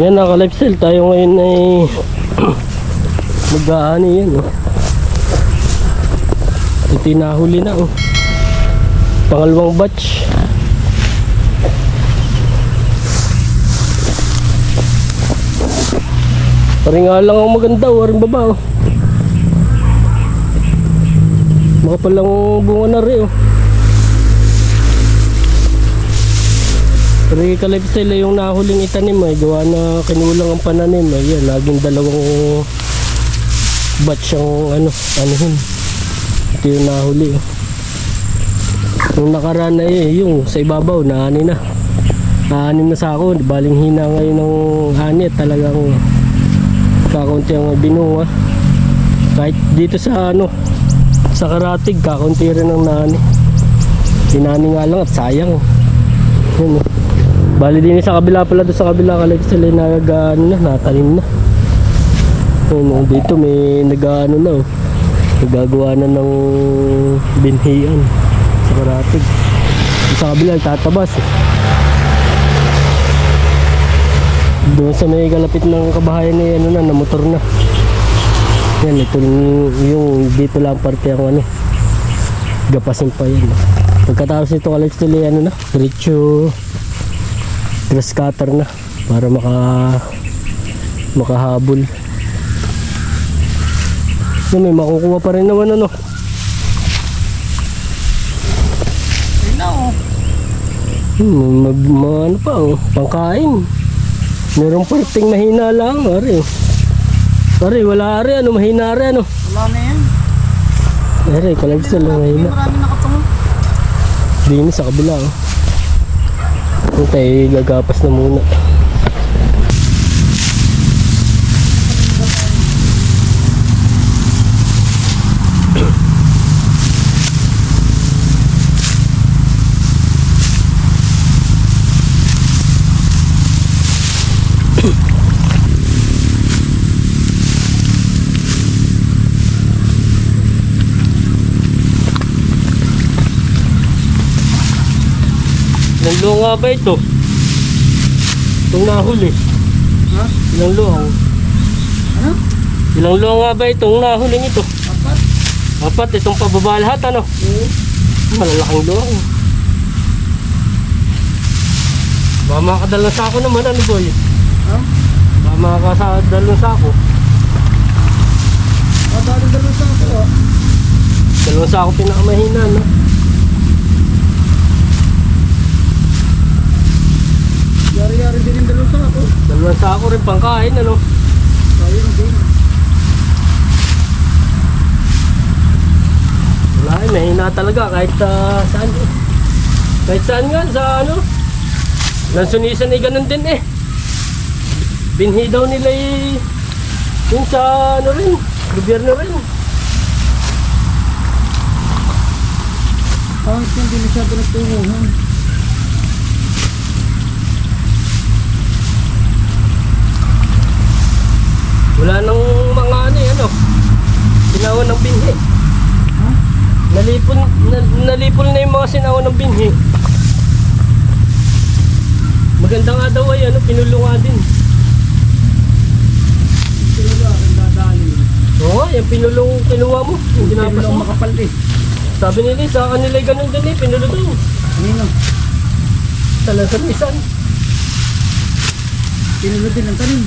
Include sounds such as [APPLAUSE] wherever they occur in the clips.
Yan naka lifestyle tayo ngayon ay [CLEARS THROAT] mag-aani yan oh. Ito yung nahuli na oh. Pangalawang batch. Paring lang ang maganda, waring baba oh. Baka palang bunga na rin oh. Pero yung ka-lifestyle yung nahuling itanim ay gawa na kinulang ang pananim ay yan, naging dalawang batch ang ano, anuhin. Ito yung nahuli oh. Yung nakaraan na eh, yung sa ibabaw, naani na. Naanim na sa ako, baling hina ngayon ng ani talagang kakaunti ang binunga. Kahit dito sa ano, sa karatig, kakaunti rin ang naani. Tinani nga lang at sayang. Yun, oh. Bali din sa kabila pala doon sa kabila kalag sila nag ano na, natanim na. Oh, dito may nag ano na oh. Nagagawa na ng binhian sa karatig. Sa kabila tatabas eh. Doon sa may kalapit ng kabahayan na ano na, na motor na. Yan, ito yung, dito lang parte ang ano. Gapasin pa yan. Pagkatapos nito kalag sila ano na, diretso grass cutter na para maka makahabol. Yan, may makukuha pa rin naman ano. Na oh. Hmm, mag, mga ano pa oh, pangkain. Merong parting mahina lang, ari. Ari, wala ari, ano, mahina ari, ano. Wala na yan. Ari, kalag sila Marami, mahina. marami nakatungo. Dinis sa kabila, oh. Tayo gagapas na muna. Luang nga ba ito? Itong nahuli. Ha? Ilang luang? Ano? Ilang luang nga ba itong nahuling ito? Apat? Apat, itong pababa lahat ano? Oo. Malalaking luang. Baka makakadalang sako naman ano boy? Ha? Baka makakadalang sako. Madali-dalo sa ako ah. Dalawang sako pinakamahina no? Yari-yari din yung dalo sa ako. Dalawang sako rin pangkain ano? Sayang din. Wala eh, mahina talaga kahit ah, saan eh. Kahit saan nga, sa ano. Lansunisan ay ganun din eh. Binhi daw nila eh. Yung sa ano rin, gobyerno rin. Pangit yan, di masyado nagtunguhan. Wala nang mga ano eh, ano. Sinawan ng binhi. Ha? Nalipol, na, nalipol na yung mga sinawan ng binhi. Maganda nga daw ay ano, pinulo nga din. Talaga, ang dadali. Oo, yung pinulong kinuha mo. Yung ginapas Pinulong mo. makapal din. Sabi nila, sa kanila ganun din eh, pinulo daw. Nino, Sa lansunisan. pinulod din ang tanim.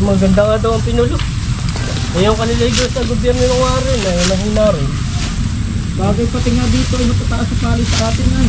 Maganda nga daw ang pinulo. Ngayon kanila yung sa gobyerno ng warin ay mahina rin. Bagay pati nga dito, ay napataas sa pali sa atin nga.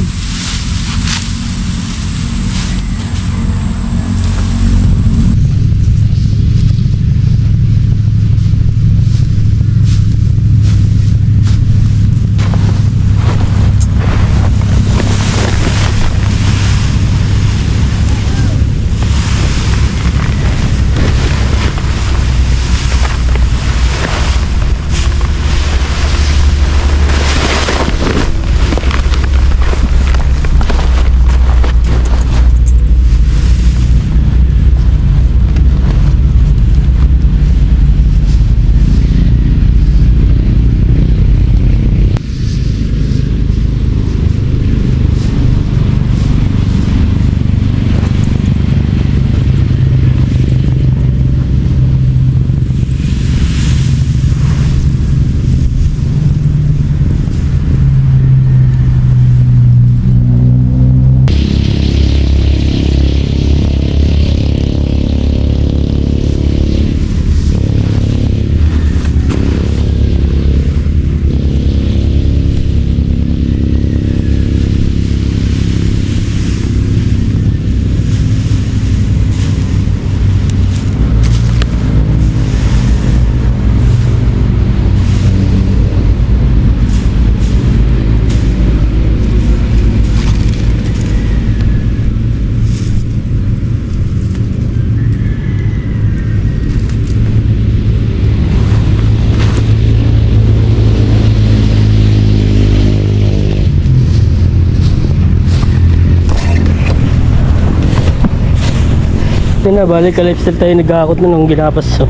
Eh. Ito na, balik ka lifestyle tayo nag-aakot na nung ginapas. So.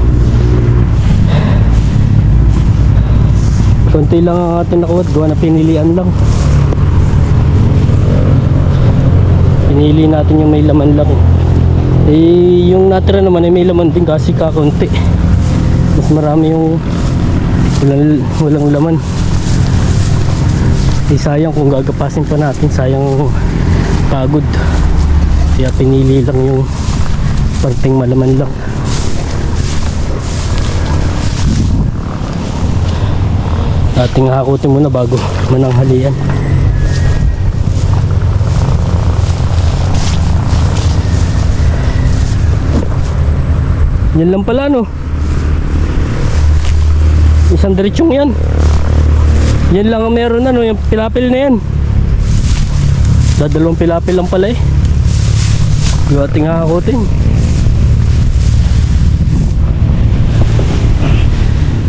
Konti lang ang ating nakuha, gawa na pinilian lang. Pinili natin yung may laman lang. Eh, yung natira naman ay may laman din kasi kakunti. Mas marami yung walang, walang laman. Eh, sayang kung gagapasin pa natin, sayang pagod. Kaya pinili lang yung parting malaman lang. Ating hakutin muna bago mananghalian. Yan lang pala no. Isang diretsong yan. Yan lang ang meron ano, yung pilapil na yan. Dadalawang pilapil lang pala eh. Yung ating hakutin.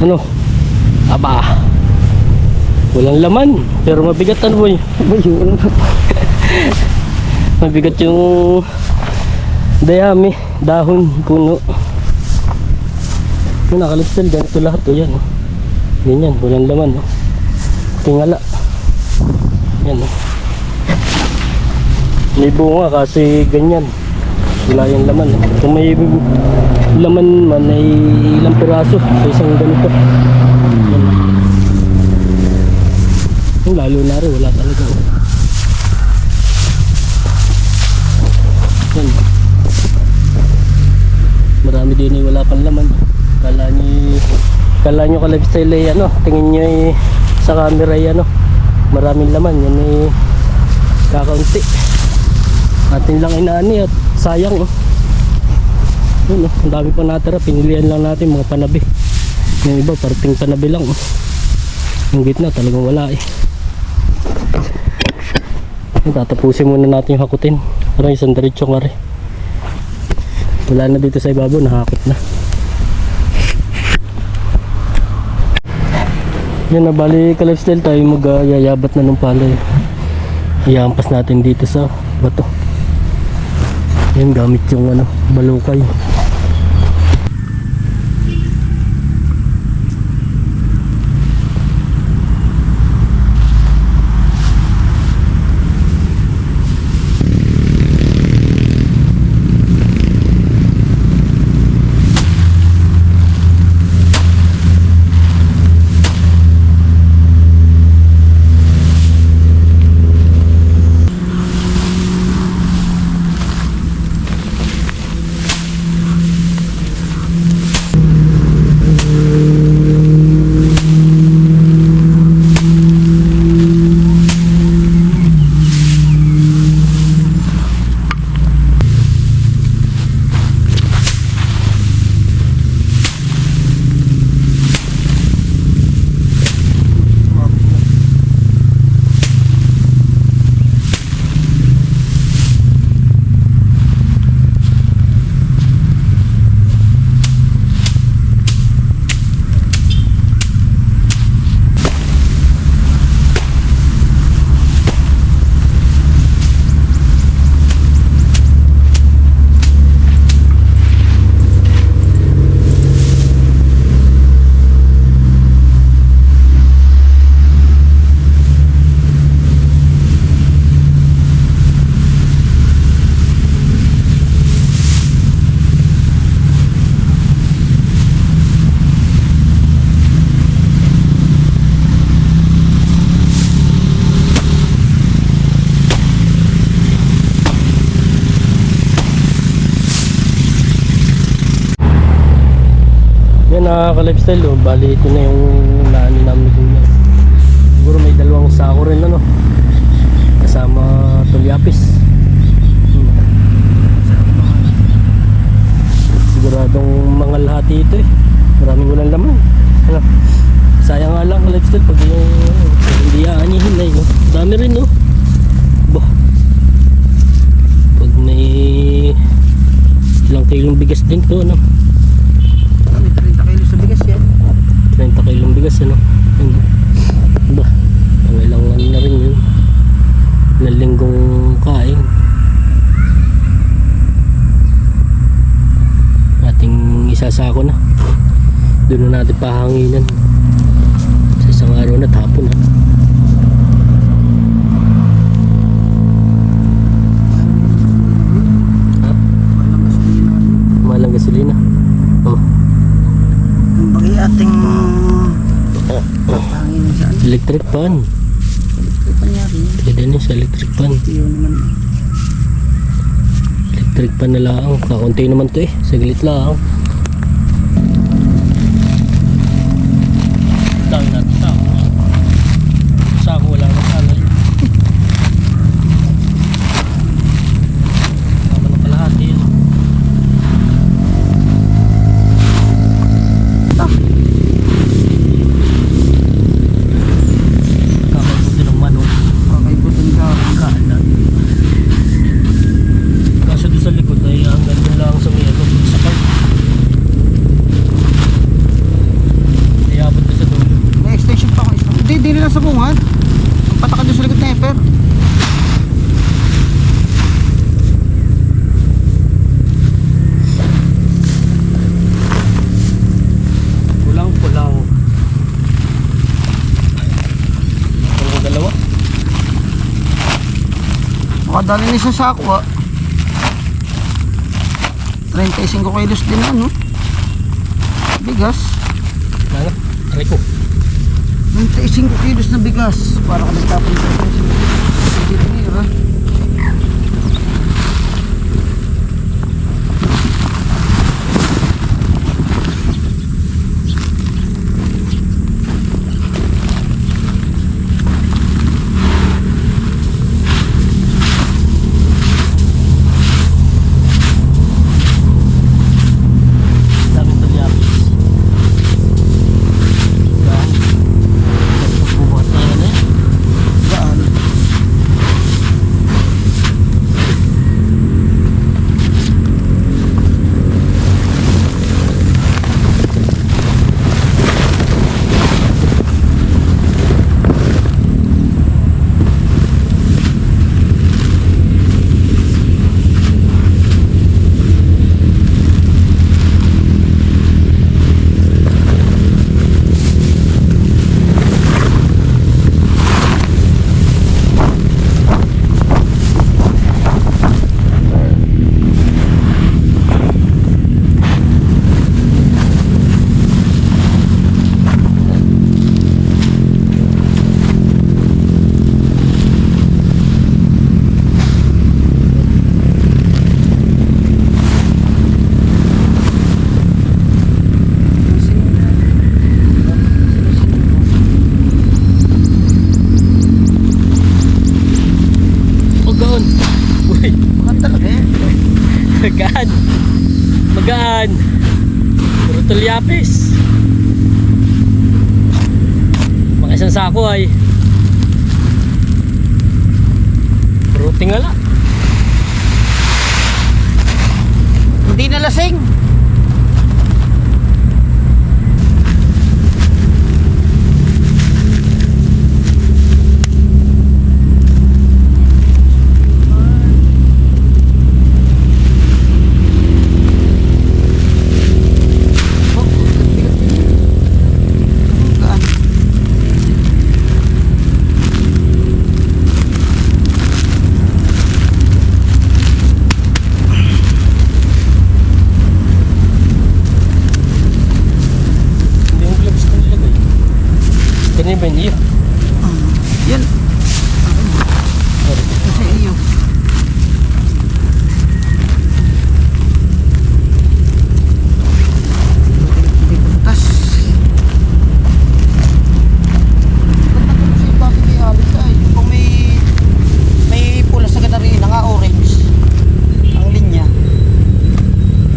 Ano? Aba. Walang laman. Pero mabigat ano boy? [LAUGHS] mabigat yung dayami, dahon, puno. Yung nakalistal, ganito lahat. O yan. Oh. Ganyan, walang laman. Oh. Tingala. Yan. Oh. May bunga kasi ganyan. Wala yung laman. eh. Kung may laman man ay ilang piraso sa isang ganito. Yan. Lalo na rin, wala talaga. Yan. Marami din ay wala pang laman. Kala nyo, kala nyo ka-lifestyle ay ano, tingin nyo ay sa camera ay ano, maraming laman. Yan ay kakaunti. Atin lang inaani at sayang oh. Yun oh, ang dami pa natira. Pinilian lang natin mga panabi. Yung iba, parting panabi lang oh. Yung gitna talagang wala eh. Yun, Tatapusin muna natin yung hakutin. Parang isang diretso nga rin. Wala na dito sa ibabaw, nahakot na. Yan na, bali ka lifestyle tayo mag-yayabat na ng palay. Iampas natin dito sa bato. Yan, gamit yung ano, balukay. Yan nakaka-lifestyle oh. Bali ito na yung naani namin Kuya. Siguro may dalawang sako rin ano. Kasama tulyapis. Hmm. Siguradong mga lahati ito eh. Maraming walang laman. Ano? Sayang nga lang lifestyle pag yung pag hindi aanihin na yun. Dami rin no. Bah. Pag may ilang kilong bigas din to ano. May 30 kilo sa bigas yan. 30 kilong bigas ano yun ba pangilang ano na rin yun na linggong kain nakasako na. Doon na natin pahanginan. Sa isang araw na tapon ha. Malang gasolina. Oh. Ang bagay ating hangin sa ano. Electric pan. Ito panyari. Pwede na sa electric pan. Electric pan na lang. Kakunti naman to eh. Saglit lang. Dami natin sako. Sako wala na sana. Tama na kalahati yun. Kakabuti ng manok. Kakaibutan ka. Kaan na. Kaso doon sa likod ay hanggang doon lang sa may ano, sa park. Iabot na sa dulo. May extension pa ako. Hindi, hindi nila sa bungan. Ang patakan doon sa likod na eper. Pulang-pulang. Pulang dalawa. Makadali ni sa sako ah. 35 kilos din ano. Bigas. Ano? Aray ko. 35 kilos na bigas. Para ka nagtapon sa ito. Hindi tinira. Daming tulyapis. Yan. Pagbubuhat na yan eh. Gaan. Oh, gaon. Makan talaga magaan. Magaan. Puro tulyapis. Mga isang sako ay. Puro tingala. Hindi na lasing. Oh, bigat-bigat din. Gaan. Hindi yung gloves ko nilagay. Ganyan ba niyo? Yan. Kasi iyo. Hindi puntas. Ganda ko sa iba may alis ay. Kung may may pula sa ganari na nga orange ang linya.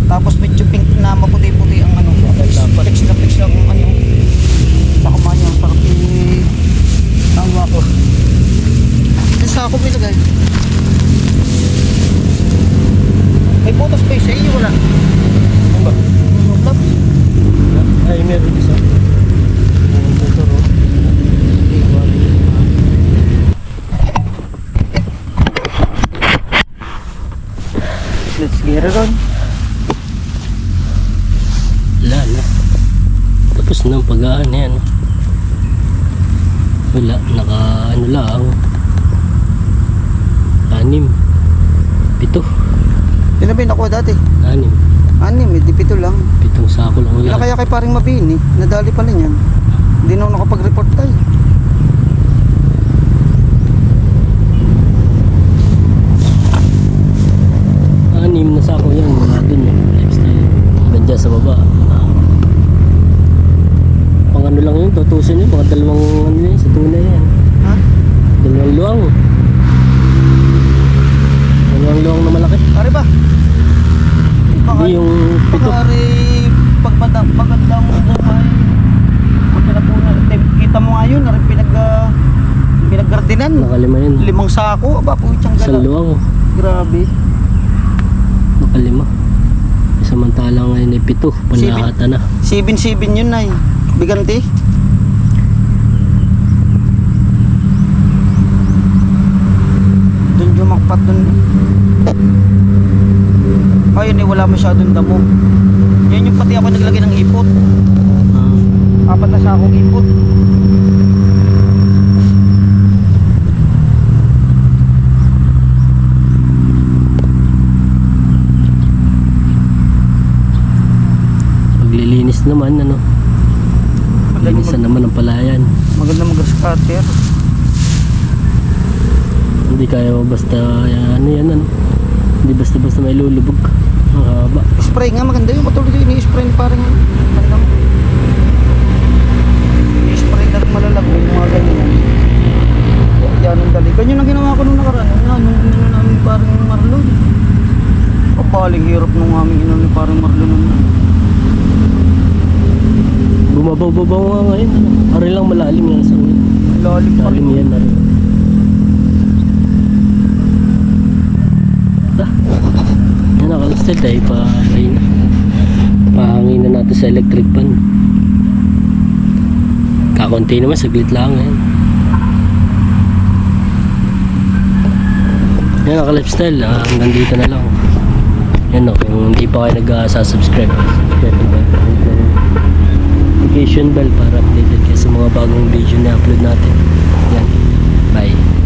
Tapos medyo pink na maputi-puti ang ano. Dapat. Flex na flex lang ang ano. Sa kumanya ang sarap eh. Tawa ko. Yung sa ako pinagay. May photo space eh, wala. Ano ba? Gloves. Ay, meron isa. Meron dito, ro. Let's get it on. Wala na. Tapos na ang pag-aan yan. Wala, naka ano lang. Anim. Pito. Yun na ba yung nakuha dati? Anim. Anim, eh, di pito lang. Pitong sako lang Wala kaya kay paring mabini. Nadali pala niyan. Hindi na ako nakapag-report tayo. Na sako yan. Wala dun yung lifestyle. Dyan sa baba. Ah. Pang ano lang yun, tutusin yun. Mga dalawang ano yun, sa tunay yan. Ha? Dalawang luwang. Dalawang luwang na malaki. Pare ba? Hindi yung pito. Pare, buhay. Na po na. Te- Kita mo nga yun, pinag, uh, pinaggardinan. Nakalima yun. Limang sako, aba po itong Isang gala. luwang. Grabe. Nakalima. Samantala ngayon ay pito. Panahata na. 7-7 yun na Biganti. Doon jumakpat doon. Ayun eh, wala masyadong damo. Yan yung pati ako naglagay ng ipot. Ah, Apat na sa akong ipot. Naman, ano. Linisan naman ang palayan. Maganda mag scatter. Hindi kaya basta, ano yan, ano. Hindi basta-basta may lulubog. Mahaba. Spray nga maganda yung katulad yung ini-spray ni parang maganda mo. I-spray na malalago yung mga ganyan. Yan ang dali. Ganyan ang ginawa ko nung nakaraan. Ano, nung ino namin parang marlon. O baling hirap nung aming ino ni parang marlon nun. Bumabaw-babaw nga ngayon. Ari lang malalim yan sa ngayon. Lalim pa rin. Yan, ari. Ah, yan nakalusted ay pa ay na. Pahangin na natin sa electric pan. Kakunti naman, saglit lang yan. Yan naka lifestyle, ah, hanggang dito na lang. Yan o, kung hindi pa kayo nag-subscribe, subscribe na notification bell para updated kayo sa mga bagong video na upload natin. Yan. Bye.